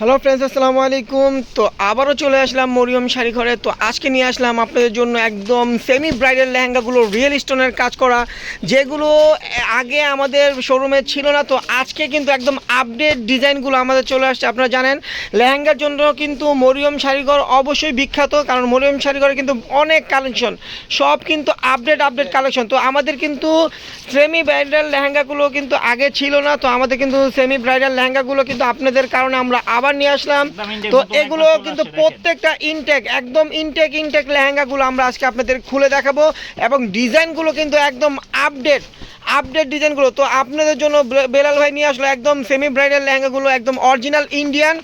Hello friends আসসালামু আলাইকুম। তো আবারও চলে আসলাম মরিয়ম শাড়ি ঘরে তো আজকে নিয়ে আসলাম আপনাদের জন্য একদম সেমি ব্রাইডাল লেহেঙ্গাগুলো রিয়েল স্টোনের কাজ করা, যেগুলো আগে আমাদের শোরুমে ছিল না। তো আজকে কিন্তু একদম আপডেট ডিজাইনগুলো আমাদের চলে আসছে, আপনারা জানেন। লেহেঙ্গার জন্য কিন্তু মরিয়ম শাড়িঘর অবশ্যই বিখ্যাত, কারণ মরিয়ম শাড়িঘরে কিন্তু অনেক কালেকশন সব কিন্তু আপডেট আপডেট কালেকশন তো আমাদের কিন্তু সেমি ব্রাইডাল লেহেঙ্গাগুলো কিন্তু আগে ছিল না। তো আমাদের কিন্তু সেমি ব্রাইডাল লেহেঙ্গাগুলো কিন্তু আপনাদের কারণে আমরা আবার নিয়ে আসলাম। তো এগুলো কিন্তু প্রত্যেকটা ইনটেক একদম ইনটেক ইনটেক লেহেঙ্গাগুলো আমরা আজকে আপনাদের খুলে দেখাবো এবং ডিজাইনগুলো কিন্তু একদম আপডেট আপডেট ডিজাইনগুলো। তো আপনাদের জন্য বেলাল ভাই নিয়ে আসলো একদম সেমি ব্রাইডাল লেহেঙ্গাগুলো একদম অরিজিনাল ইন্ডিয়ান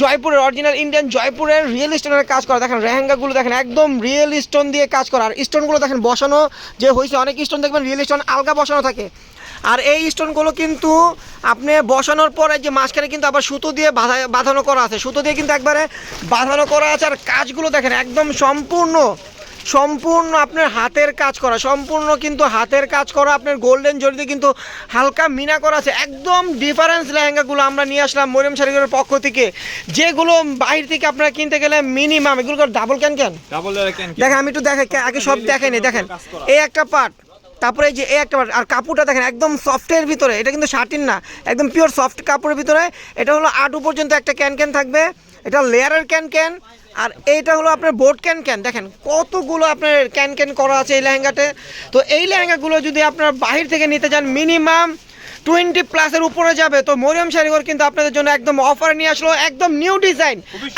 জয়পুরের অরিজিনাল ইন্ডিয়ান জয়পুরের রিয়েল স্টোনের কাজ করা। দেখেন লেহেঙ্গাগুলো দেখেন একদম রিয়েল স্টোন দিয়ে কাজ করা। আর স্টোনগুলো দেখেন বসানো যে হয়েছে অনেক স্টোন দেখবেন রিয়েল স্টোন আলগা বসানো থাকে। আর এই স্টোনগুলো কিন্তু আপনি বসানোর পরে যে মাঝখানে কিন্তু আবার সুতো দিয়ে বাঁধা বাঁধানো করা আছে। সুতো দিয়ে কিন্তু একবারে বাঁধানো করা আছে। আর কাজগুলো দেখেন একদম সম্পূর্ণ সম্পূর্ণ আপনার হাতের কাজ করা। সম্পূর্ণ কিন্তু হাতের কাজ করা। আপনার গোল্ডেন জরিতে কিন্তু হালকা মিনা করা আছে। একদম ডিফারেন্স লেহেঙ্গাগুলো আমরা নিয়ে আসলাম মরিয়ম শাড়িগুলোর পক্ষ থেকে। যেগুলো বাইরে থেকে আপনারা কিনতে গেলে মিনিমাম এগুলো double can can double can দেখেন আমি একটু দেখে আগে সব দেখেনি। দেখেন এই একটা পার্ট তারপরে এই যে এই একটা আর কাপড়টা দেখেন একদম সফটের ভিতরে এটা কিন্তু শার্টিন না একদম পিওর সফট কাপড়ের ভিতরে এটা হলো আটু পর্যন্ত একটা ক্যান ক্যান থাকবে এটা লেয়ারের ক্যান ক্যান আর এইটা হলো আপনার বোট ক্যান ক্যান দেখেন কতগুলো আপনার ক্যান ক্যান করা আছে এই লেহেঙ্গাতে তো এই লেহেঙ্গাগুলো যদি আপনার বাহির থেকে নিতে চান মিনিমাম টোয়েন্টি প্লাসের উপরে যাবে তো মরিয়ম শাড়িঘর কিন্তু আপনাদের জন্য একদম অফার নিয়ে আসলো একদম নিউ ডিজাইন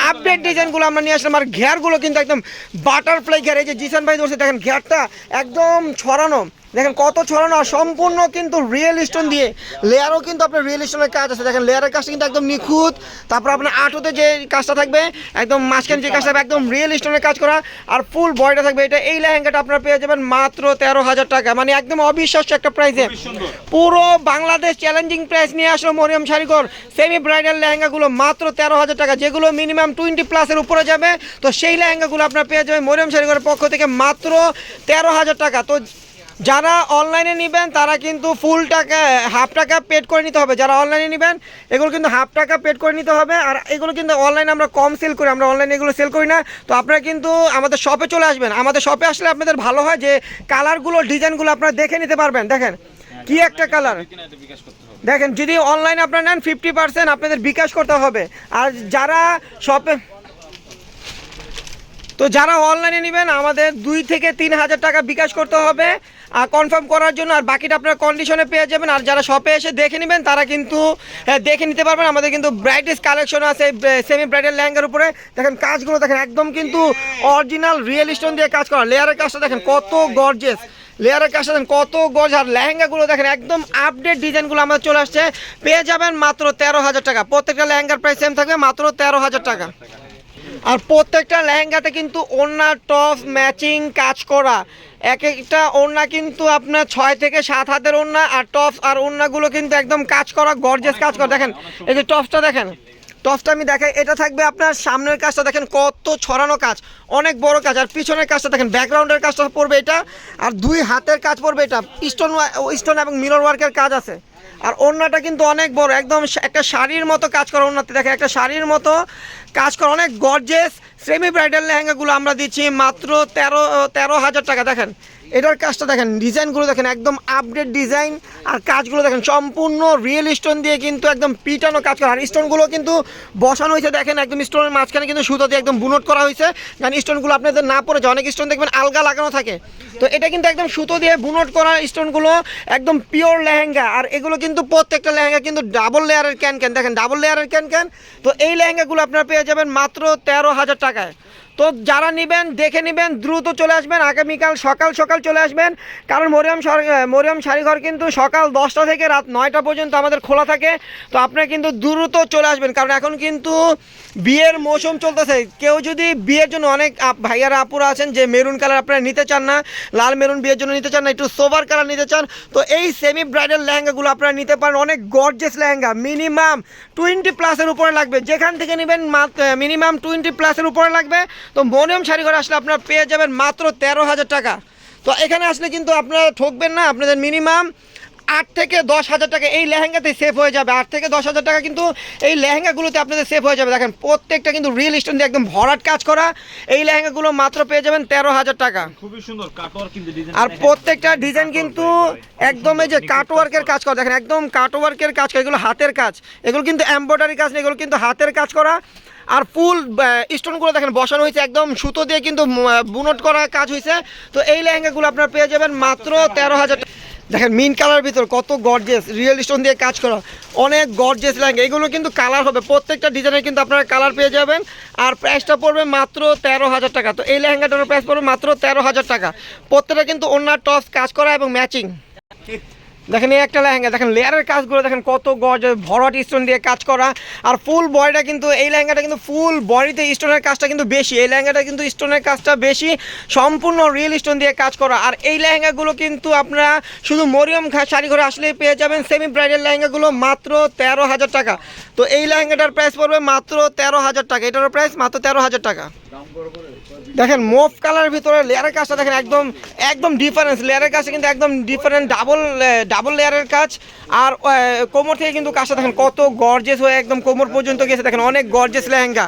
আপডেট ডিজাইনগুলো আমরা নিয়ে আসলাম আর ঘেরগুলো কিন্তু একদম বাটারফ্লাই ঘের এই যে জিসান ভাই ধরছে দেখেন ঘেরটা একদম ছড়ানো দেখেন কত ছড়ানো সম্পূর্ণ কিন্তু রিয়েল স্টোন দিয়ে। লেয়ারও কিন্তু আপনার রিয়েল স্টোনের কাজ আছে। দেখেন লেয়ারের কাজটা কিন্তু একদম নিখুঁত। তারপর আপনার আটুতে যে কাজটা থাকবে একদম মাঝখানে যে কাজটা থাকবে একদম রিয়েল স্টোনের কাজ করা। আর ফুল বয়টা থাকবে এটা এই লেহেঙ্গাটা আপনারা পেয়ে যাবেন মাত্র তেরো হাজার টাকা। মানে একদম অবিশ্বাস্য একটা প্রাইসে পুরো বাংলাদেশ চ্যালেঞ্জিং প্রাইস নিয়ে আসলো মরিয়ম শাড়িঘর সেমি ব্রাইডাল লেহেঙ্গাগুলো মাত্র তেরো হাজার টাকা। যেগুলো মিনিমাম টোয়েন্টি প্লাসের উপরে যাবে তো সেই লেহেঙ্গাগুলো আপনারা পেয়ে যাবেন মরিয়ম শাড়িঘরের পক্ষ থেকে মাত্র তেরো হাজার টাকা। তো যারা অনলাইনে নেবেন তারা কিন্তু ফুল টাকা হাফ টাকা পেড করে নিতে হবে। যারা অনলাইনে নেবেন এগুলো কিন্তু হাফ টাকা পেড করে নিতে হবে। আর এগুলো কিন্তু অনলাইনে আমরা কম সেল করি আমরা অনলাইনে এগুলো সেল করি না। তো আপনারা কিন্তু আমাদের শপে চলে আসবেন। আমাদের শপে আসলে আপনাদের ভালো হয় যে কালারগুলো ডিজাইনগুলো আপনারা দেখে নিতে পারবেন। দেখেন কি একটা কালার দেখেন যদি অনলাইনে আপনারা নেন ফিফটি পার্সেন্ট আপনাদের বিকাশ করতে হবে। আর যারা শপে তো যারা অনলাইনে নেবেন আমাদের দুই থেকে তিন হাজার টাকা বিকাশ করতে হবে। আর কনফার্ম করার জন্য আর বাকিটা আপনারা কন্ডিশনে পেয়ে যাবেন। আর যারা শপে এসে দেখে নেবেন তারা কিন্তু হ্যাঁ, দেখে নিতে পারবেন। আমাদের কিন্তু ব্রাইটেস্ট কালেকশন আছে সেমি ব্রাইডাল লেহেঙ্গার উপরে। দেখেন কাজগুলো দেখেন একদম কিন্তু অরিজিনাল রিয়েল স্টোন দিয়ে কাজ করা। লেয়ারের কাজটা দেখেন কত গর্জেস লেয়ারের দেখেন কত গজ আর লেহেঙ্গাগুলো দেখেন একদম আপডেট ডিজাইনগুলো আমাদের চলে আসছে। পেয়ে যাবেন মাত্র তেরো হাজার টাকা। প্রত্যেকটা লেহেঙ্গার প্রাইস সেম থাকবে মাত্র তেরো হাজার টাকা। আর প্রত্যেকটা লেহেঙ্গাতে কিন্তু ওড়না, টপ, ম্যাচিং কাজ করা। এক একটা ওড়না কিন্তু আপনার ছয় থেকে সাত হাতের ওড়না, আর টপস আর ওড়নাগুলো কিন্তু একদম কাজ করা গর্জেস কাজ করা। দেখেন, এই যে টপসটা দেখেন, টপসটা আমি দেখাই, এটা থাকবে আপনার সামনের কাজটা, দেখেন কত ছড়ানো কাজ, অনেক বড় কাজ। আর পিছনের কাজটা দেখেন ব্যাকগ্রাউন্ডের কাজটা পড়বে এটা, আর দুই হাতের কাজ পড়বে এটা স্টোন স্টোন এবং মিরর ওয়ার্কের কাজ আছে। আর ওড়নাটা কিন্তু অনেক বড়, একদম একটা শাড়ির মতো কাজ করা ওড়নাতে। দেখেন, একটা শাড়ির মতো কাজ করা, অনেক গর্জেস সেমি ব্রাইডাল লেহেঙ্গাগুলো আমরা দিচ্ছি মাত্র তেরো তেরো হাজার টাকা। দেখেন, এটার কাজটা দেখেন, ডিজাইনগুলো দেখেন, একদম আপডেট ডিজাইন আর কাজগুলো দেখেন, সম্পূর্ণ রিয়েল স্টোন দিয়ে কিন্তু একদম পিটানো কাজ করা। আর স্টোনগুলো কিন্তু বসানো হয়েছে, দেখেন, একদম স্টোনের মাঝখানে কিন্তু সুতো দিয়ে একদম বুনট করা হয়েছে। কারণ স্টোনগুলো আপনাদের না পড়ে যায়, অনেক স্টোন দেখবেন আলগা লাগানো থাকে। তো এটা কিন্তু একদম সুতো দিয়ে বুনট করা স্টোনগুলো একদম পিওর লেহেঙ্গা। আর এগুলো কিন্তু প্রত্যেকটা লেহেঙ্গা কিন্তু ডাবল লেয়ারের ক্যান ক্যান দেখেন ডাবল লেয়ারের ক্যান ক্যান তো এই লেহেঙ্গাগুলো আপনারা পেয়ে যাবেন মাত্র তেরো হাজার টাকায়। তো যারা নেবেন, দেখে নেবেন, দ্রুত চলে আসবেন, আগামীকাল সকাল সকাল চলে আসবেন। কারণ মরিয়াম মরিয়াম শাড়িঘর কিন্তু সকাল দশটা থেকে রাত নয়টা পর্যন্ত আমাদের খোলা থাকে। তো আপনারা কিন্তু দ্রুত চলে আসবেন, কারণ এখন কিন্তু বিয়ের মৌসুম চলতেছে। কেউ যদি বিয়ের জন্য অনেক ভাইয়ারা, আপুরা আছেন যে মেরুন কালার আপনারা নিতে চান না, লাল মেরুন বিয়ের জন্য নিতে চান না, একটু সোভার কালার নিতে চান, তো এই সেমি ব্রাইডাল লেহেঙ্গাগুলো আপনারা নিতে পারেন। অনেক গর্জেস লেহেঙ্গা মিনিমাম টোয়েন্টি প্লাসের উপরে লাগবে। যেখান থেকে নেবেন মিনিমাম টোয়েন্টি প্লাসের উপরে লাগবে। তো মনিয়ম শাড়ি ঘরে আসলে আপনারা পেয়ে যাবেন মাত্র তেরো হাজার টাকা। তো এখানে আসলে কিন্তু আপনারা ঠকবেন না আপনাদের মিনিমাম আট থেকে দশ হাজার টাকা এই লেহেঙ্গাতে সেভ হয়ে যাবে। আট থেকে দশ হাজার টাকা কিন্তু এই লেহেঙ্গাগুলোতে আপনাদের সেভ হয়ে যাবে। দেখেন প্রত্যেকটা কিন্তু রিয়েল স্টোন দিয়ে একদম ভরাট কাজ করা এই লেহেঙ্গাগুলো মাত্র পেয়ে যাবেন তেরো হাজার টাকা। খুবই সুন্দর আর প্রত্যেকটা ডিজাইন কিন্তু একদম এই যে কাটওয়ার্কের কাজ করা। দেখেন একদম কাটওয়ার্কের কাজ করা এগুলো হাতের কাজ। এগুলো কিন্তু এমব্রয়ডারি কাজ না এগুলো কিন্তু হাতের কাজ করা। আর ফুল স্টোনগুলো দেখেন, বসানো হয়েছে একদম সুতো দিয়ে কিন্তু বুনট করা কাজ হয়েছে। তো এই লেহেঙ্গাগুলো আপনারা পেয়ে যাবেন মাত্র তেরো হাজার দেখেন মিন কালার ভিতর কত গর্জেস রিয়েল স্টোন দিয়ে কাজ করা। অনেক গর্জেস লেহেঙ্গা। এগুলো কিন্তু কালার হবে, প্রত্যেকটা ডিজাইনের কিন্তু আপনারা কালার পেয়ে যাবেন। আর প্রাইসটা পড়বে মাত্র তেরো হাজার টাকা। তো এই লেহেঙ্গাটার প্রাইস পড়বে মাত্র তেরো হাজার টাকা। প্রত্যেকটা কিন্তু অন্য টপস কাজ করা এবং ম্যাচিং দেখেন এই একটা লেহেঙ্গা, দেখেন লেয়ারের কাজগুলো, দেখেন কত গজ ভরট স্টোন দিয়ে কাজ করা। আর ফুল বডিটা কিন্তু, এই লেহেঙ্গাটা কিন্তু ফুল বডিতে স্টোনের কাজটা কিন্তু বেশি। এই লেহেঙ্গাটা কিন্তু স্টোনের কাজটা বেশি, সম্পূর্ণ রিয়েল স্টোন দিয়ে কাজ করা। আর এই লেহেঙ্গাগুলো কিন্তু আপনারা শুধু মরিয়ম খা শাড়ি ঘরে আসলেই পেয়ে যাবেন সেমি ব্রাইডাল লেহেঙ্গাগুলো মাত্র তেরো হাজার টাকা। তো এই লেহেঙ্গাটার প্রাইস পড়বে মাত্র তেরো হাজার টাকা। এটারও প্রাইস মাত্র তেরো হাজার টাকা। দেখেন মোফ কালারের ভিতরে লেয়ারের কাজটা দেখেন একদম একদম ডিফারেন্স লেয়ারের কাজটা কিন্তু একদম ডিফারেন্ট ডাবল ডাবল লেয়ারের কাজ। আর কোমর থেকে কিন্তু কাজটা দেখেন কত গর্জেস হয়ে একদম কোমর পর্যন্ত গেছে। দেখেন অনেক গর্জেস লেহেঙ্গা।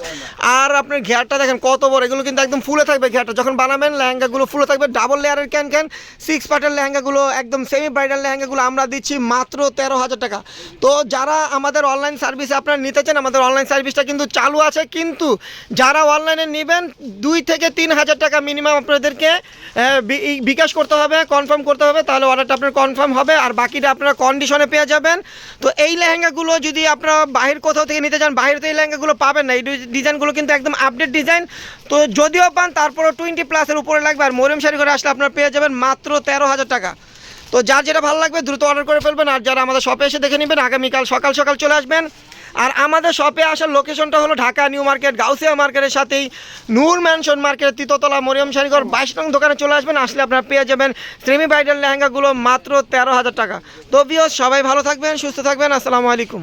আর আপনার ঘেরটা দেখেন কত বড়, এগুলো কিন্তু একদম ফুলে থাকবে ঘেরটা। যখন বানাবেন, লেহেঙ্গাগুলো ফুলে থাকবে। ডাবল লেয়ারের ক্যান ক্যান সিক্স পার্টের লেহেঙ্গাগুলো, একদম সেমি ব্রাইডাল লেহেঙ্গাগুলো আমরা দিচ্ছি মাত্র তেরো হাজার টাকা। তো যারা আমাদের অনলাইন সার্ভিসে আপনারা নিতে চান, আমাদের অনলাইন সার্ভিসটা কিন্তু চালু আছে। কিন্তু যারা অনলাইনে নেবেন, দুই থেকে তিন হাজার টাকা মিনিমাম আপনাদেরকে বিকাশ করতে হবে কনফার্ম করতে হবে, তাহলে অর্ডারটা আপনার কনফার্ম হবে, আর বাকিটা আপনারা কন্ডিশনে পেয়ে যাবেন। তো এই লেহেঙ্গাগুলো যদি আপনারা বাহির কোথাও থেকে নিতে চান বাইরে তো এই লেহেঙ্গাগুলো পাবেন না, এই ডিজাইনগুলো কিন্তু একদম আপডেট ডিজাইন তো যদিও পান, তারপরও টোয়েন্টি প্লাসের উপরে লাগবে, আর মরিয়ম শাড়ি করে আসলে আপনারা পেয়ে যাবেন মাত্র তেরো হাজার টাকা। তো যার যেটা ভালো লাগবে, দ্রুত অর্ডার করে ফেলবেন, আর যারা আমাদের শপে এসে দেখে নেবেন, আগামীকাল সকাল সকাল চলে আসবেন। আর আমাদের শপে আসার লোকেশনটা হলো ঢাকা নিউ মার্কেট গাউসিয়া মার্কেটের সাথেই। নূর ম্যানশন মার্কেট তিততলা, মরিয়ম শাড়িঘর, বাইশ নং দোকানে চলে আসবেন। আসলে আপনারা পেয়ে যাবেন সেমি ব্রাইডাল লেহেঙ্গাগুলো মাত্র তেরো হাজার টাকা। তো বিয়স সবাই ভালো থাকবেন, সুস্থ থাকবেন। আসসালামু আলাইকুম।